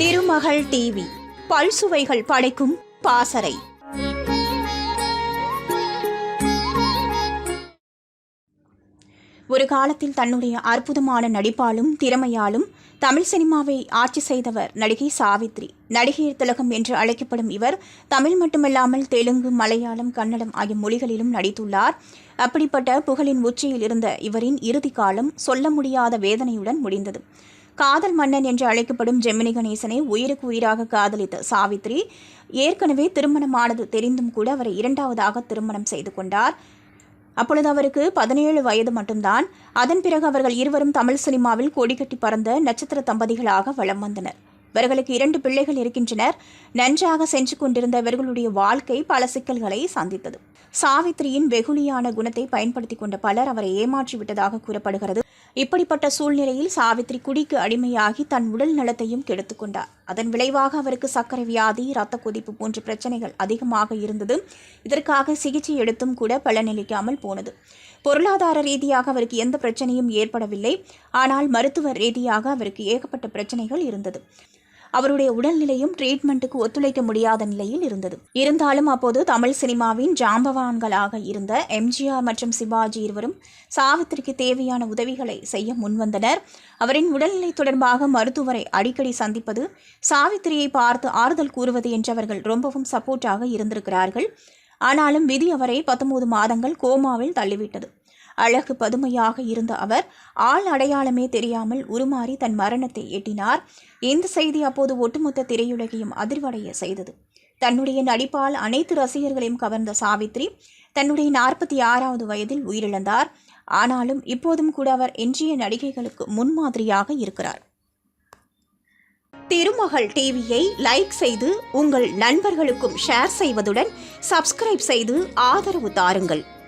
திருமகள் TV பல்சுவைகள் படைக்கும் பாசறை. ஒரு காலத்தில் தன்னுடைய அற்புதமான நடிப்பாலும் திறமையாலும் தமிழ் சினிமாவை ஆட்சி செய்தவர் நடிகை சாவித்ரி. நடிகையர் திலகம் என்று அழைக்கப்படும் இவர் தமிழ் மட்டுமல்லாமல் தெலுங்கு மலையாளம் கன்னடம் ஆகிய மொழிகளிலும் நடித்துள்ளார். அப்படிப்பட்ட புகழின் உச்சியில் இருந்த இவரின் இறுதி காலம் சொல்ல முடியாத வேதனையுடன் முடிந்தது. காதல் மன்னன் என்று அழைக்கப்படும் ஜெமினி கணேசனை உயிருக்கு உயிராக காதலித்த சாவித்ரி ஏற்கனவே திருமணமானது தெரிந்தும் கூட அவரை இரண்டாவதாக திருமணம் செய்து கொண்டார். அப்பொழுது அவருக்கு பதினேழு வயது மட்டும்தான். அதன் பிறகு அவர்கள் இருவரும் தமிழ் சினிமாவில் கொடிகட்டி பறந்த நட்சத்திர தம்பதிகளாக வலம் வந்தனர். இவர்களுக்கு இரண்டு பிள்ளைகள் இருக்கின்றனர். நன்றாக சென்று கொண்டிருந்த இவர்களுடைய வாழ்க்கை பல சிக்கல்களை சந்தித்தது. சாவித்திரியின் வெகுளியான குணத்தை பயன்படுத்தி கொண்ட பலர் அவரை ஏமாற்றி விட்டதாக கூறப்படுகிறது. இப்படிப்பட்ட சூழ்நிலையில் சாவித்ரி குடிக்கு அடிமையாகி தன் உடல் நலத்தையும் கெடுத்துக்கொண்டார் அதன் விளைவாக அவருக்கு சர்க்கரை வியாதி இரத்த கொதிப்பு போன்ற பிரச்சனைகள் அதிகமாக இருந்தது. இதற்காக சிகிச்சை எடுத்தும் கூட பலனளிக்காமல் போனது. பொருளாதார ரீதியாக அவருக்கு எந்த பிரச்சனையும் ஏற்படவில்லை. ஆனால் மருத்துவ ரீதியாக அவருக்கு ஏகப்பட்ட பிரச்சனைகள் இருந்தது. அவருடைய உடல்நிலையும் ட்ரீட்மெண்ட்டுக்கு ஒத்துழைக்க முடியாத நிலையில் இருந்தது. இருந்தாலும் அப்போது தமிழ் சினிமாவின் ஜாம்பவான்களாக இருந்த எம்ஜிஆர் மற்றும் சிவாஜி இருவரும் சாவித்திரிக்கு தேவையான உதவிகளை செய்ய முன்வந்தனர். அவரின் உடல்நிலை தொடர்பாக மருத்துவரை அடிக்கடி சந்திப்பது சாவித்திரியை பார்த்து ஆறுதல் கூறுவது என்றவர்கள் ரொம்பவும் சப்போர்ட்டாக இருந்திருக்கிறார்கள். ஆனாலும் விதி அவரை பத்தொன்பது மாதங்கள் கோமாவில் தள்ளிவிட்டது. அழகு பதுமையாக இருந்த அவர் ஆள் அடையாளமே தெரியாமல் உருமாறி தன் மரணத்தை எட்டினார். இந்த செய்தி அப்போது ஒட்டுமொத்த திரையுலகையும் அதிர்வடைய செய்தது. தன்னுடைய நடிப்பால் அனைத்து ரசிகர்களையும் கவர்ந்த சாவித்ரி தன்னுடைய நாற்பத்தி ஆறாவது வயதில் உயிரிழந்தார். ஆனாலும் இப்போதும் கூட அவர் இன்றைய நடிகைகளுக்கு முன்மாதிரியாக இருக்கிறார். திருமகள் டிவியை லைக் செய்து உங்கள் நண்பர்களுக்கும் ஷேர் செய்வதுடன் சப்ஸ்கிரைப் செய்து ஆதரவு தாருங்கள்.